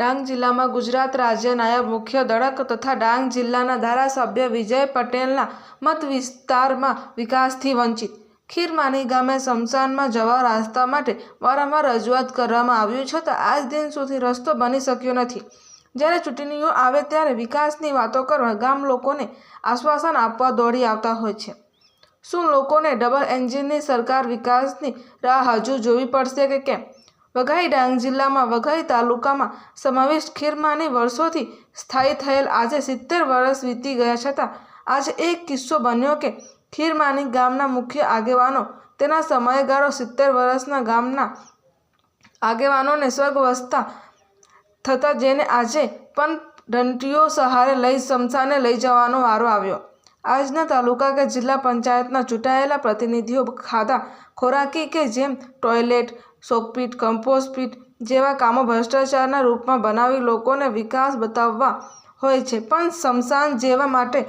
ડાંગ જિલ્લામાં ગુજરાત રાજ્ય નાયબ મુખ્ય દળક તથા ડાંગ જિલ્લાના ધારાસભ્ય વિજય પટેલના મત વિસ્તારમાં વિકાસથી વંચિત. ખીરમાની ગામે શમશાનમાં જવા રસ્તા માટે વારંવાર રજૂઆત કરવામાં આવ્યું છતાં આજ દિન સુધી રસ્તો બની શક્યો નથી. જ્યારે ચૂંટણીઓ આવે ત્યારે વિકાસની વાતો કરવા ગામ લોકોને આશ્વાસન આપવા દોડી આવતા હોય છે. શું લોકોને ડબલ એન્જિનની સરકાર વિકાસની રાહ હજુ જોવી પડશે કે કેમ? વઘઈ ડાંગ જિલ્લામાં વઘઈ તાલુકામાં સમાવિષ્ટ ખીરમાની વર્ષોથી સ્થાયી થયેલ આજે સિત્તેર વર્ષ વીતી ગયા છતાં આજે એક કિસ્સો બન્યો કે ખીરમાની ગામના મુખ્ય આગેવાનો તેના સમયગાળો સિત્તેર વર્ષના ગામના આગેવાનોને સ્વર્ગવસ્થા થતાં જેને આજે પણ દંટીઓ સહારે લઈ શમશાને લઈ જવાનો વારો આવ્યો. આજના તાલુકા કે જિલ્લા પંચાયતના ચૂંટાયેલા પ્રતિનિધિઓ ખાધા ખોરાકી કે જેમ ટોયલેટ સોકપીટ કમ્પોસ્ટપીટ જેવા કામો ભ્રષ્ટાચારના રૂપમાં બનાવી લોકોને વિકાસ બતાવવા હોય છે. પણ સમસાન જેવા માટે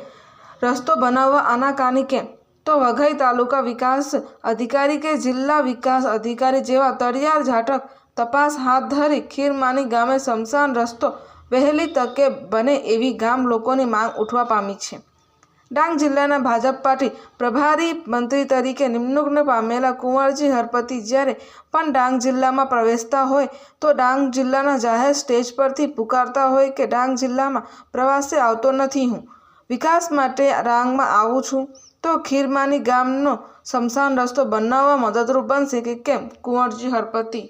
રસ્તો બનાવવા આનાકાની કેમ? તો વઘઈ તાલુકા વિકાસ અધિકારી કે જિલ્લા વિકાસ અધિકારી જેવા તળિયાર ઝાટક તપાસ હાથ ધરી ખીરમાની ગામે સમસાન રસ્તો વહેલી તકે બને એવી ગામ લોકોની માંગ ઉઠવા પામી છે. ડાંગ જિલ્લાના ભાજપ પાર્ટી પ્રભારી મંત્રી તરીકે નિમણૂકને પામેલા કુંવરજી હરપતિ જ્યારે પણ ડાંગ જિલ્લામાં પ્રવેશતા હોય તો ડાંગ જિલ્લાના જાહેર સ્ટેજ પરથી પુકારતા હોય કે ડાંગ જિલ્લામાં પ્રવાસે આવતો નથી હું. વિકાસ માટે ડાંગમાં આવું છું. તો ખીરમાની ગામનો સ્મશાન રસ્તો બનાવવા મદદરૂપ બનશે કે કેમ? કુંવરજી હરપતિ